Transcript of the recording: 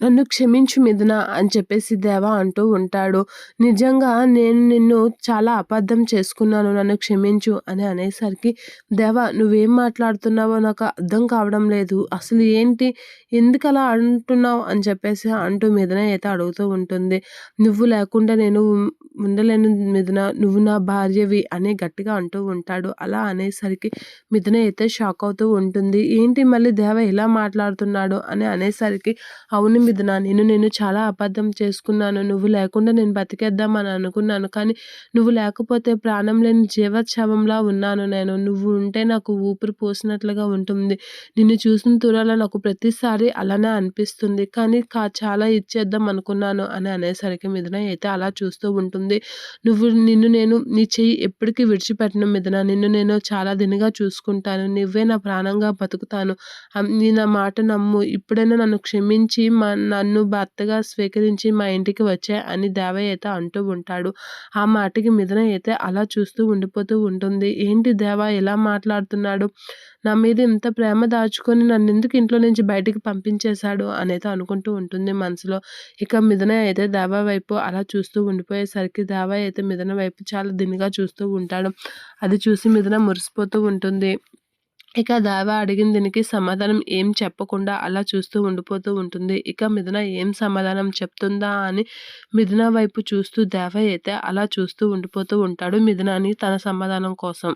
నన్ను క్షమించు మిథున అని చెప్పేసి దేవ అంటూ ఉంటాడు. నిజంగా నేను నిన్ను చాలా అబద్ధం చేసుకున్నాను. నన్ను క్షమించు అని అనేసరికి దేవ నువ్వేం మాట్లాడుతున్నావో నాకు అర్థం కావడం లేదు. అసలు ఏంటి? ఎందుకలా అంటున్నావు? అని చెప్పేసి అంటూ మిథున అయితే అడుగుతూ ఉంటుంది. నువ్వు లేకుండా నేను ఉండలేను మిథున. నువ్వు నా భార్యవి అని గట్టిగా అంటూ ఉంటాడు. అలా అనేసరికి మిథున అయితే షాక్ అవుతూ ఉంటుంది. ఏంటి మళ్ళీ దేవ ఇలా మాట్లాడుతున్నాడు అని అనేసరికి అవును మిథున నేను నేను చాలా అబద్ధం చేసుకున్నాను. నువ్వు లేకుండా నేను బతికేద్దామని అనుకున్నాను. కానీ నువ్వు లేకపోతే ప్రాణం లేని జీవోత్సవంలా ఉన్నాను నేను. నువ్వు ఉంటే నాకు ఊపిరి పోసినట్లుగా ఉంటుంది. నిన్ను చూసిన తూరాల నాకు ప్రతిసారి అలానే అనిపిస్తుంది. కానీ కా చాలా ఇచ్చేద్దాం అనుకున్నాను అని అనేసరికి మిథున అయితే అలా చూస్తూ ఉంటుంది. నువ్వు నిన్ను నేను నీ చెయ్యి ఎప్పటికీ విడిచిపెట్టను మిథున. నిన్ను నేను చాలా దినిగా చూసుకుంటాను. నువ్వే నా ప్రాణంగా బతుకుతాను. నీ నా మాట నమ్ము. ఇప్పుడైనా నన్ను క్షమించి మా నన్ను భర్తగా స్వీకరించి మా ఇంటికి వచ్చాయి అని దేవయ్య అయితే అంటూ ఉంటాడు. ఆ మాటకి మిథున అయితే అలా చూస్తూ ఉండిపోతూ ఉంటుంది. ఏంటి దేవ ఇలా మాట్లాడుతున్నాడు? నా మీద ఇంత ప్రేమ దాచుకొని నన్నెందుకు ఇంట్లో నుంచి బయటికి పంపించేశాడు అనైతే అనుకుంటూ ఉంటుంది మనసులో. ఇక మిథున అయితే దేవ వైపు అలా చూస్తూ ఉండిపోయేసరికి దేవ అయితే మిథున వైపు చాలా దినిగా చూస్తూ ఉంటాడు. అది చూసి మిథున మురిసిపోతూ ఉంటుంది. ఇక దావా అడిగిన దీనికి సమాధానం ఏం చెప్పకుండా అలా చూస్తూ ఉండిపోతూ ఉంటుంది. ఇక మిథున ఏం సమాధానం చెప్తుందా అని మిథున వైపు చూస్తూ దేవ అయితే అలా చూస్తూ ఉండిపోతూ ఉంటాడు మిథునని తన సమాధానం కోసం.